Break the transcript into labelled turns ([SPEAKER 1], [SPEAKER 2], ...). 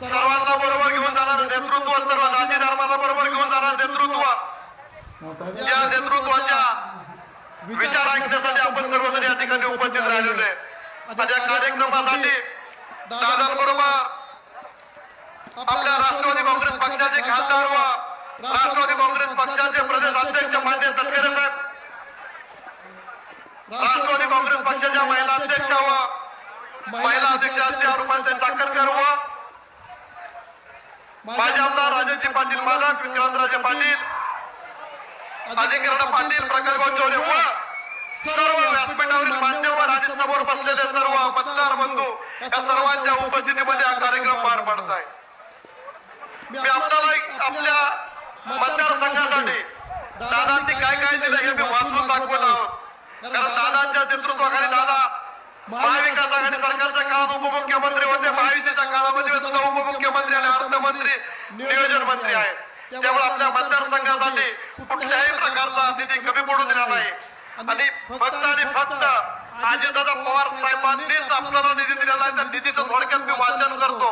[SPEAKER 1] सर्वांना बरोबर घेऊन जाणार नेतृत्व सर्व जाती धर्माला बरोबर घेऊन जाणार नेतृत्व. या नेतृत्वाच्या विचार ऐकण्यासाठी आपण सर्वजण या ठिकाणी उपस्थित राहिलेलो आहे. आणि या कार्यक्रमासाठी दादांबरोबर आपल्या राष्ट्रवादी काँग्रेस पक्षाचे खासदार व राष्ट्रवादी काँग्रेस पक्षाचे प्रदेश अध्यक्ष राष्ट्रवादी काँग्रेस पक्षाच्या महिला अध्यक्ष व महिला अध्यक्ष अध्या रुपांते चाकणकर व माझे आमदार राजाजी पाटील मालक विक्रांतराजे पाटील अधिकरण पाटील प्रकाश गोचवले व सर्व व्यासपीठावरील मान्यवर आणि समोर बसलेले सर्व मतदार बंधू या सर्वांच्या उपस्थितीमध्ये हा कार्यक्रम पार पडत आहे. मी आपल्याला आपल्या मतदारसंघासाठी दादांनी काय काय दिलं हे मी वाचून दाखवलं आहोत. कारण यांच्या नेतृत्वाखाली दादा महाविकास आघाडी सरकारच्या काळात उपमुख्यमंत्री होते. महायुतीच्या काळामध्ये सुद्धा उपमुख्यमंत्री आणि अर्थमंत्री नियोजन मंत्री आहेत. त्यामुळे आपल्या मतदारसंघासाठी कुठल्याही प्रकारचा निधी कमी पडू दिला नाही. आणि फक्त आणि फक्त अजितदादा पवार साहेबांनीच आपल्याला निधी दिलेला आहे. त्या निधीचं थोडक्यात मी वाचन करतो.